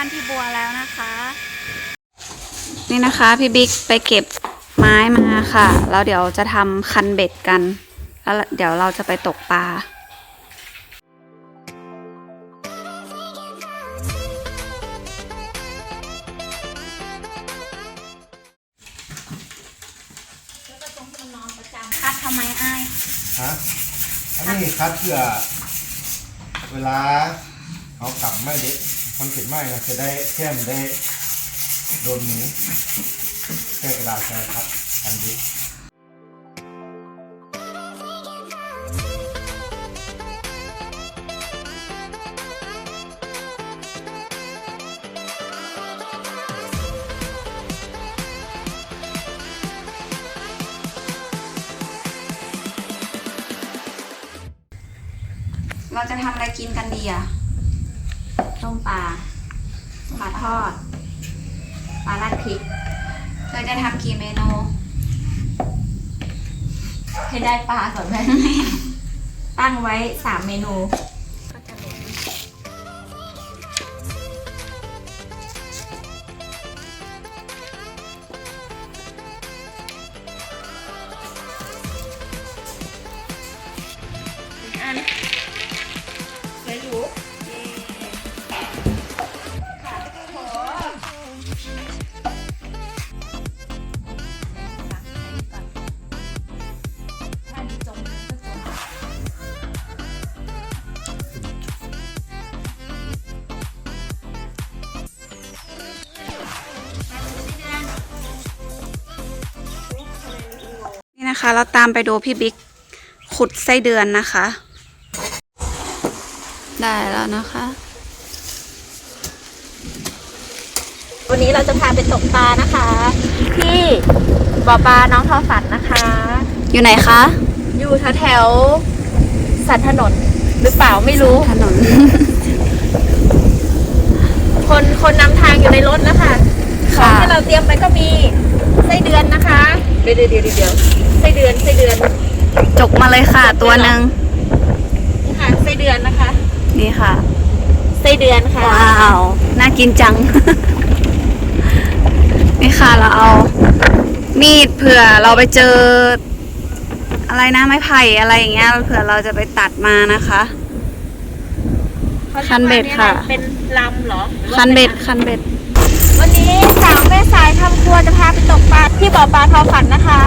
บ้านพี่บัวแล้วนะคะ นี่นะคะพี่บิ๊กไปเก็บไม้มาค่ะ แล้วเดี๋ยวจะทำคันเบ็ดกัน แล้วเดี๋ยวเราจะไปตกปลาคัดทำไมอ้ายฮะอันนี้คัดเพื่อเวลาเขากลับไม่เด็ก คอนเซ็ปต์ไม่นะจะได้แก้มได้โดนมือแค่กระดาษแค่ครับกันดิเราจะทำอะไรกินกันดีอะ ต้มปลาปลาทอดปลาราดพริกเราจะทำกี่เมนูให้ได้ปลาก่อนแม่ตั้งไว้สามเมนู นี่นะคะ เราตามไปดูพี่บิ๊กขุดไส้เดือนนะคะ ได้แล้วนะคะ วันนี้เราจะพาไปตกปลานะคะ ที่บ่อปลาน้องทอฝันนะคะ อยู่ไหนคะ อยู่แถวแถวๆสันถนนหรือเปล่าไม่รู้ ถนน คนคนนำทางอยู่ในรถนะคะขอค่ะงที่เราเตรียมไปก็มีไส้เดือนนะคะ เดี๋ยวเดี๋ยวเดี๋ยวเดี๋ยว ไส้เดือนไส้เดือนจกมาเลยค่ะ ตัวหนึ่งนี่ค่ะไส้เดือนนะคะ นี่ค่ะไส้เดือนค่ะว้าวน่ากินจัง นี่ค่ะเราเอา มีดเผื่อเราไปเจอ อะไรนะไม้ไผ่อะไรอย่างเงี้ยเผื่อเราจะไปตัดมานะคะคันเบ็ดค่ะ เป็นลำเหรอหรือว่าคันเบ็ดป็คันเบ็ด วันนี้สาวแม่สายทำครัวจะพาไปตกปลาที่บ่อปลาทอฝันนะคะ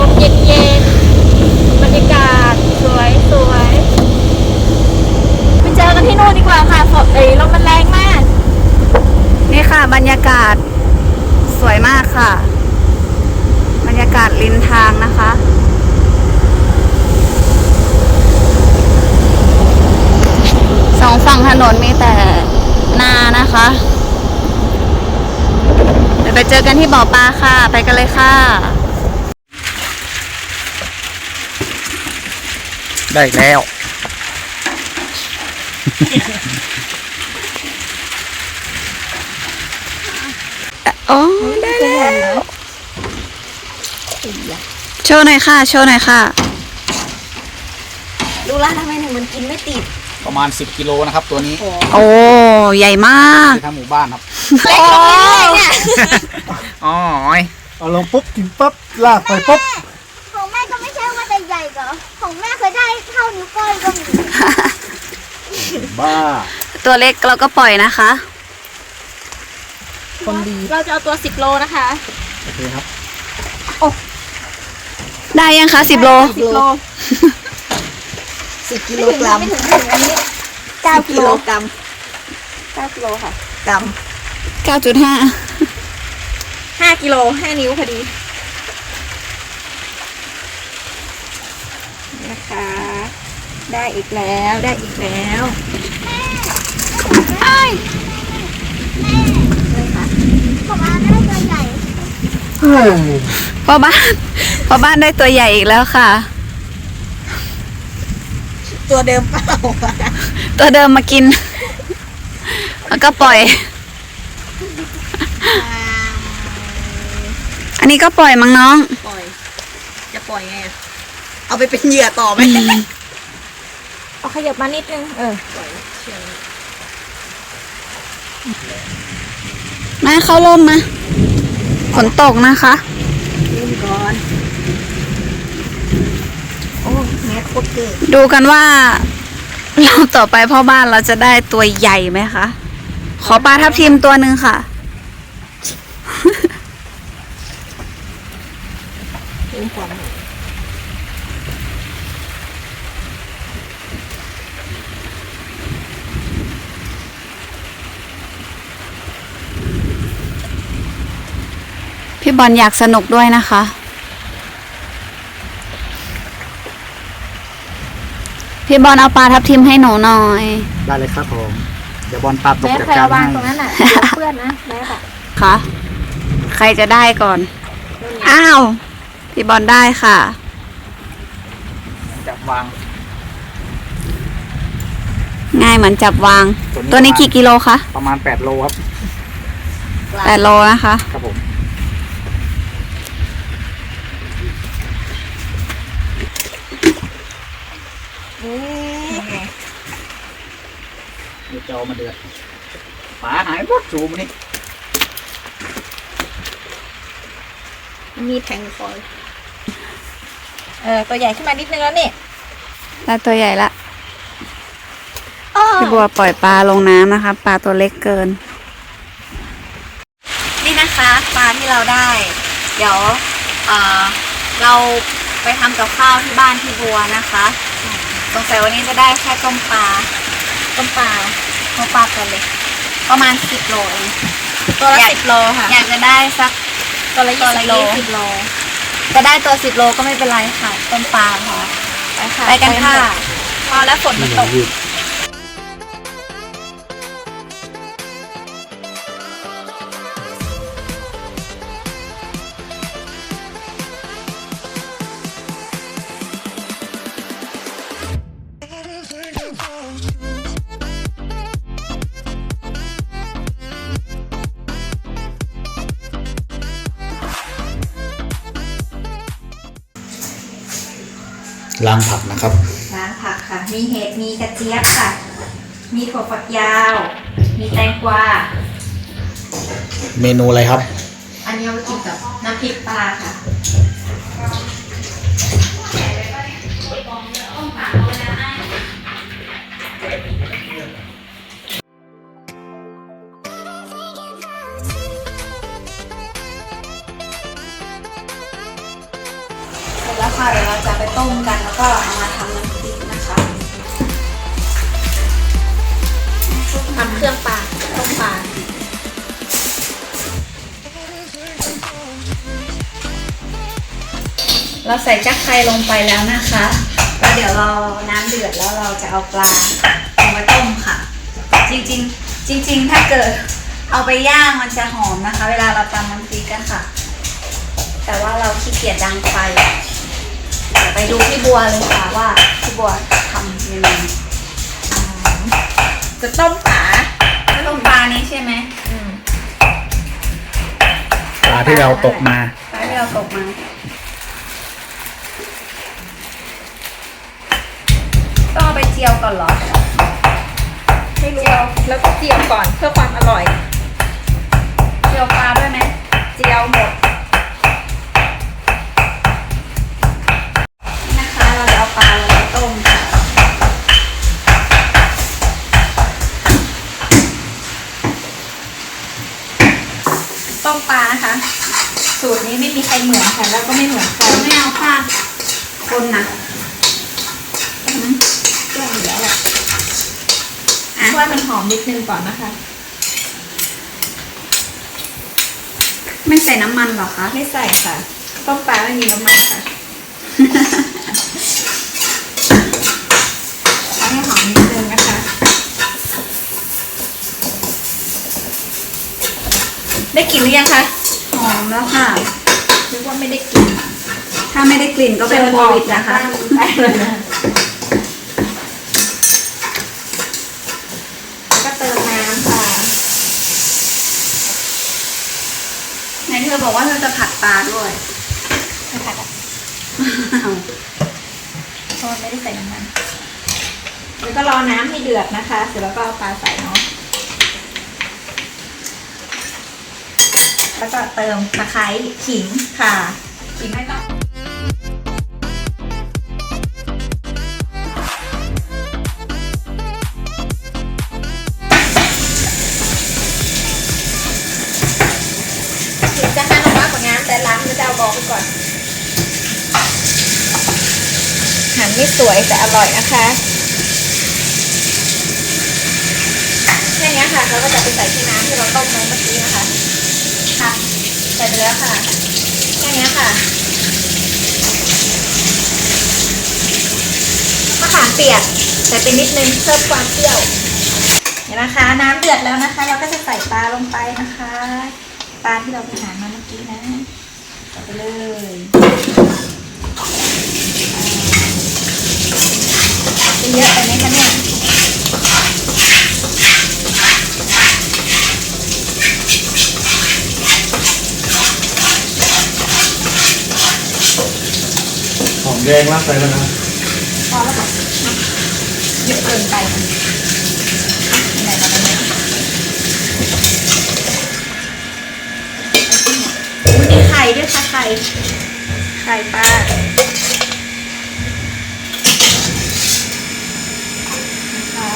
ลมเย็นๆบรรยากาศสวยสวยไปเจอกันที่นู่นดีกว่าค่ะฝนเอ้ยลมมันแรงมาก นี่ค่ะ บรรยากาศสวยมากค่ะ บรรยากาศริมทางนะคะสองฝั่งถนนมีแต่นานะคะ เดี๋ยวไปเจอกันที่บ่อปลาค่ะ ไปกันเลยค่ะ ได้แล้ว โอ้ได้แล้วโชว์หน่อยค่ะ โชว์หน่อยค่ะรู้แล้วทำไมหนึ่งมันกินไม่ติดประมาณ 10กิโลนะครับ ตัวนี้โอ้ใหญ่มากที่ทางหมู่บ้านครับเล็กกว่านี้เลยเนี่ย อ๋อ เอาลงปุ๊บกินปั๊บลากไปปุ๊บ ของแม่เคยได้เท่านิ้วก้อยก็มีบ้า ตัวเล็กเราก็ปล่อยนะคะเราจะเอาตัว10โลนะคะ โอเคครับ ได้ยังคะสิบโล10โล สิบกิโลกรัมไม่ถึงไม่ถึงอันนี้เก้ากิโลกรัม9กิโลค่ะ กรัมเก้าจุดห้า5กิโล5นิ้วพอดี นะคะ ได้อีกแล้วได้อีกแล้วของอาได้ตัวใหญ่พ่อบ้านพ่อบ้านได้ตัวใหญ่อีกแล้วค่ะ ตัวเดิมเปล่าตัวเดิมมากิน แล้วก็ปล่อย อันนี้ก็ปล่อยมั้งน้อง ปล่อย จะปล่อยไงอะ เอาไปเป็นเหยื่อต่อไหมเอาขยับมานิดนึง เออมาเข้าร่มมาฝนตกนะคะลืมก่อนโอ้แม่โคตรเก่งดูกันว่ารอบต่อไปพ่อบ้านเราจะได้ตัวใหญ่ไหมคะ ขอปลาทับทิมตัวหนึ่งค่ะลืมก่อน พี่บอลอยากสนุกด้วยนะคะ พี่บอลเอาปลาทับทิมให้หนูหน่อย ได้เลยครับผม เดี๋ยวบอลปลาตกแม่จากใครจาเอานวางให้ตรงนั้นอะเดี๋ยวเพื่อนนะแม่แบบค่ะ ใครจะได้ก่อนอ้าว พี่บอลได้ค่ะ จับวางง่ายเหมือนจับวาง ตัวนี้ตัวนี้กี่กิโลคะประมาณ 8 โลครับ แปดโลนะคะ ครับผม เดี๋ยวจะเอามาเดือดปลาหายหมดสูมนี่มีแทงคอยเออตัวใหญ่ขึ้นมานิดนึงแล้วนี่ได้ตัวใหญ่ละพี่บัวปล่อยปลาลงน้ำนะคะ ปลาตัวเล็กเกิน นี่นะคะปลาที่เราได้ เดี๋ยวเอ่อเราไปทำกับข้าวที่บ้านพี่บัวนะคะสงสัยวันนี้จะได้แค่ต้มปลาต้มปลา ต้มปลาตัวเล็กประมาณสิบโลเองตัวละอยากสิบโลค่ะ อยากจะได้สักตัวละตัยี่วสิละบโลยี่สิบโลจะได้ตัวสิบโลก็ไม่เป็นไรค่ะ ต้มปลาพอไปค่ะ ไปกันค่ะ พอแล้วฝนมันตก ล้างผักนะครับ ล้างผักค่ะ มีเห็ด มีกระเจี๊ยบค่ะ มีถั่วฝักยาว มีแตงกวา เมนูอะไรครับ อันนี้เอาไปกินกับน้ำพริกปลาค่ะ เสร็จแล้วค่ะเดี๋ยวเราจะไปต้มกันแล้ว ก็เอามาทำน้ำพริกนะคะทำเครื่องปลาต้มปลาเราใส่จักไครลงไปแล้วนะคะแล้วเดี๋ยวเราน้ำเดือดแล้วเราจะเอาปลาลงไปต้มค่ะ จริงๆ จริง ๆ ถ้าเกิดเอาไปย่างมันจะหอมนะคะ เวลาเราตำน้ำพริกกันค่ะ แต่ว่าเราขี้เกียจดังไฟ ไปดูพี่บัวเลยค่ะว่าพี่บัวทำยังไงจะต้มปลาต้มปลานี้ใช่ไหมอืมปลาที่เราตกมาปลาที่เราตกมาต้องเอาไปเจียวก่อนเหรอไม่รู้เราแล้วก็เจียวก่อนเพื่อความอร่อย เจียวปลาด้วยไหมเจียวหมด นะคะ เราจะเอาปลาลงไปต้มค่ะ ต้มปลานะคะ สูตรนี้ไม่มีใครเหมือนค่ะแล้วก็ไม่เหมือนใครไม่เอาค่ะ คนนะเครื่องอยู่แล้วแหละช่วยมันหอมนิดนึงก่อนนะคะ ไม่ใส่น้ำมันเหรอคะไม่ใส่ค่ะ ต้มปลาไม่มีน้ำมันค่ะเอาให้หอมนิดนึงนะคะ ได้กลิ่นหรือยังคะ หอมแล้วค่ะ นึกว่าไม่ได้กินถ้าไม่ได้กลิ่นก็เป็นโควิดนะคะได้เลยนะแล้วก็เติมน้ำค่ะไหนเธอบอกว่าเธอจะผัดปลาด้วยนะคะเพราะว่าไม่ได้ใส่น้ำมันแล้วก็รอน้ำให้เดือดนะคะ เสร็จแล้วก็เอาปลาใส่เนาะ แล้วก็เติมตะไคร้ขิงค่ะขิงไม่ต้องถึงจะหั่นออกมากกว่างานแต่ล้างมันจะเอาบอกไปก่อน หั่นไม่สวยแต่อร่อยนะคะแค่นี้ค่ะเราก็จะไปใส่ที่น้ำที่เราต้มไว้เมื่อกี้นะคะคะ ส่ไปแล้วค่ะ แค่นี้ค่ะ มะขามเปียกใส่ไปนิดนึงเพิ่มความเปรี้ยวเห็นไหมคะ น้ำเดือดแล้วนะคะ เราก็จะใส่ปลาลงไปนะคะ ปลาที่เราไปหามาเมื่อกี้นะใส่ไปเลยจะเยอะไปไหมคะเนี่ย แดงลาดใส่แล้วนะพอแล้วบอกเยอะเกินไปไหนมาแล้วเนี่ยมีไข่ด้วยค่ะไข่ไข่ปลาค่ะ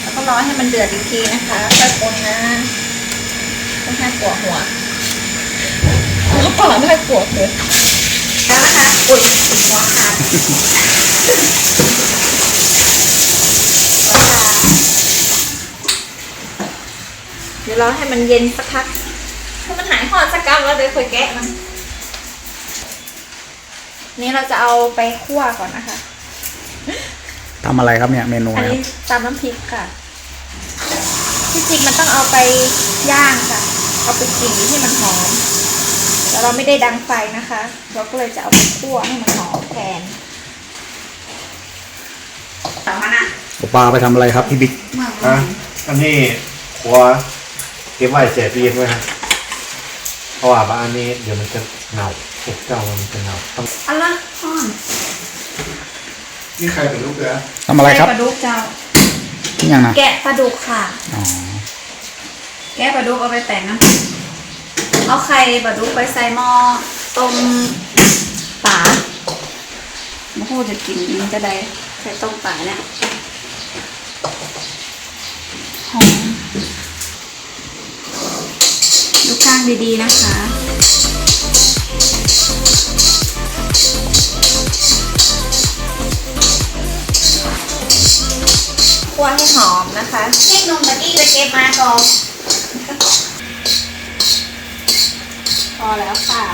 แล้วก็รอให้มันเดือดอีกทีนะคะค่อยคนนะต้องให้ปวดหัวแล้วปลาไม่ปวดเลย แล้วนะคะอุ่นหัวขาดเดี๋ยวรอให้มันเย็นสักพักถ้ามันหายหอดสักกรัมแล้วเดี๋ยวค่อยแกะมัน นี่เราจะเอาไปคั่วก่อนนะคะ ทำอะไรครับเนี่ยเมนูอันอะไรคนี้รับตามน้ำพริกค่ะ ที่จริงมันต้องเอาไปย่างค่ะ เอาไปกลิ่นให้มันหอมแต่ เราไม่ได้ดังไฟนะคะ เราก็เลยจะเอาไปคั่วให้มันหอมแทนต่อมานะเอาปลาไปทำอะไรครับพี่บิ๊กเมื่ออะอันนี้หัวเก็บไว้แช่ตู้เย็นไว้ครับเพราะว่าบ้านนี้เดี๋ยวมันจะเน่าพวกเจ้ามันจะเน่าต้องอะไรห้อนนี่ใครเป็นลูกเรือทำอะไรครับปลาดุกเจ้านี่ยังนะแกะปลาดุกค่ะ อ๋อ แกะปลาดุกเอาไปแต่งน้ำพริก เอาไข่ปลาดุกไปใส่หม้อต้มป่าไม่พูดจะกินมันจะได้ไข่ต้มป่าเนี่ยหอมดูข้างดีๆนะคะคั่วให้หอมนะคะพริกนมตะกี้จะเก็บมาก่อน พอแล้วค่ะ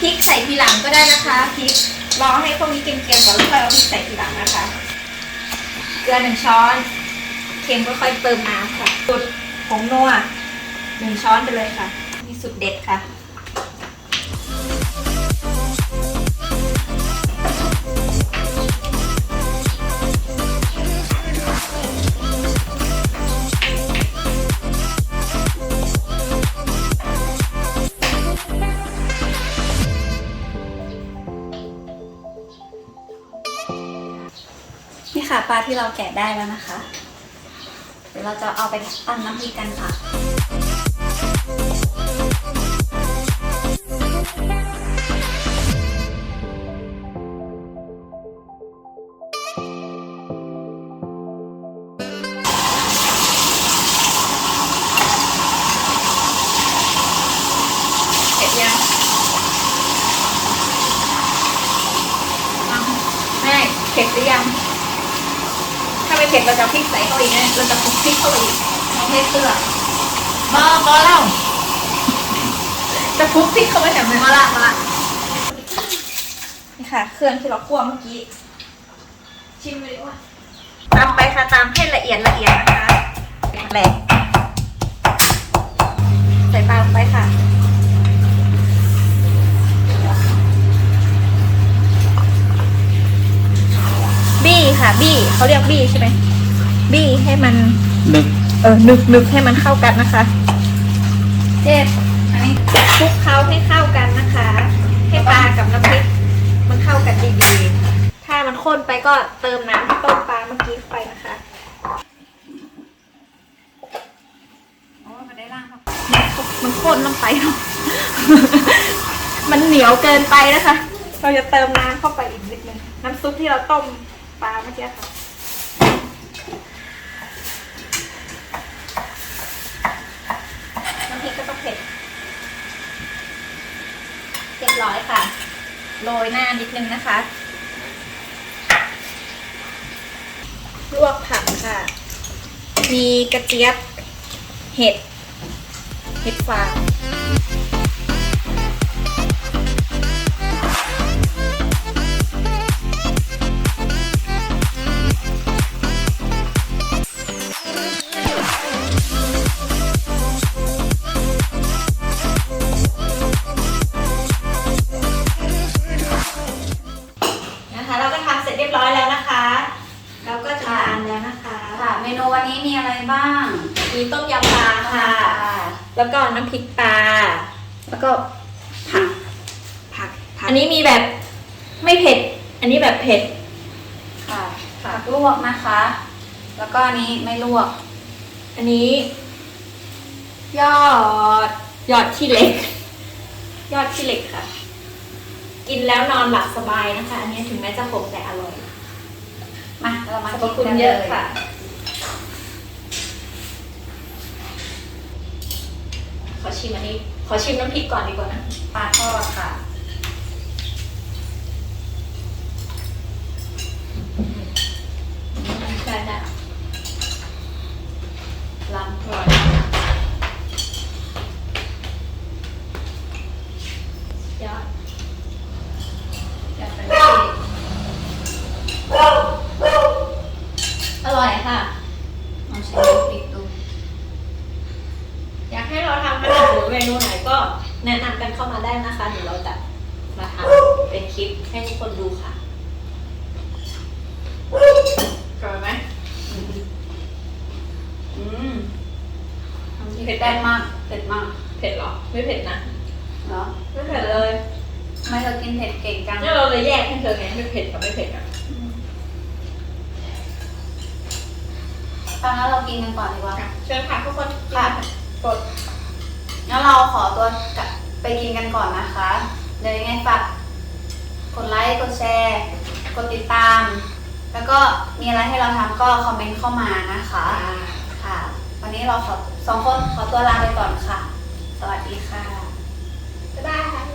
พริกใส่ทีหลังก็ได้นะคะพริกรอให้พวกนี้เค็มๆก่อนแล้วค่อยเอาพริกใส่ทีหลังนะคะเกลือหนึ่งช้อนเค็มก็ค่อยเติมน้ำค่ะสูตรผงนัวหนึ่งช้อนไปเลยค่ะมีสุดเด็ดค่ะ ค่ะปลาที่เราแกะได้แล้วนะคะ เดี๋ยวเราจะเอาไปปั้นน้ำพริกกันค่ะเสร็จยังเอาแม่เผ็ดหรือยัง ไม่เผ็ดเราจะเอาพริกใส่เข้าอีกนะเราจะคลุกพริกเข้าไปอีกเอาให้เกลือมาพอแล้วจะคลุกพริกเข้าไปแถมเลยมาละมาละนี่ค่ะ เครื่องที่เราคั่วเมื่อกี้ ชิมเลยดีกว่าตามไปค่ะตามให้ละเอียดละเอียดนะคะแหลกใส่ปลาลงไปค่ะ บี้ค่ะ บี้เขาเรียกบี้ใช่ไหมบี้ให้มันนึกเออนึกนึกให้มันเข้ากันนะคะเจ็บอันนี้คลุกเคล้าให้เข้ากันนะคะ ให้ปลากับน้ำพริกมันเข้ากันดีๆ ถ้ามันข้นไปก็เติมน้ำที่ต้มปลาเมื่อกี้ไปนะคะโอ้ยมาได้ล่างครับมันข้นลงไปเนาะมันเหนียวเกินไปนะคะ เราจะเติมน้ำเข้าไปอีกนิดนึงน้ำซุปที่เราต้ม ปลาเมื่อกี้ค่ะน้ำพริกก็ต้องเผ็ดเรียบร้อยค่ะ โรยหน้านิดนึงนะคะ ลวกผักค่ะ มีกระเจี๊ยบ เห็ด เห็ดฟาง เมนูวันนี้มีอะไรบ้าง มีต้มยำปลาค่ะ แล้วก็น้ำพริกปลา แล้วก็ผักผัก ผัก อันนี้มีแบบไม่เผ็ด อันนี้แบบเผ็ด ค่ะ ผักลวกนะคะ แล้วก็อันนี้ไม่ลวก อันนี้ ยอด ยอดขี้เหล็ก ยอดขี้เหล็กค่ะ กินแล้วนอนหลับสบายนะคะ อันนี้ถึงแม้จะขมแต่อร่อย มาเรามาสรรพกินคุณกันเยเลอะยค่ะ ขอชิมอันนี้ ขอชิมน้ำพริกก่อนดีกว่านะปลาทอดค่ะ ได้ได้ลำอร่อยยอด อยากเป็นที่อร่อยค่ะลองชิมน้ำพริกดู อยากให้เราทำขนมหรือเมนูไหนก็แนะนำกันเข้ามาได้นะคะ เดี๋ยวเราจะมาทำเป็นคลิปให้ทุกคนดูค่ะกรอบไหม อืม เผ็ดแป้งมาก เผ็ดมาก เผ็ดเหรอ ไม่เผ็ดนะ เหรอ ไม่เผ็ดเลยทำไม่เธอกินเผ็ดเก่งจังนี่เราเลยแยกให้เธอไงไม่เผ็ดกับไม่เผ็ดอะตอนนั้นเรากินกันก่อนดีกว่า เชิญค่ะทุกคนค่ะ กด งั้นเราขอตัวกลับไปกินกันก่อนนะคะ เดี๋ยวยังไงฝากกดไลค์ กดแชร์ กดติดตาม แล้วก็มีอะไรให้เราทำก็คอมเมนต์เข้ามานะคะค่ะ วันนี้เราขอสองคนขอตัวลาไปก่อนค่ะ สวัสดีค่ะ บ๊ายบายค่ะ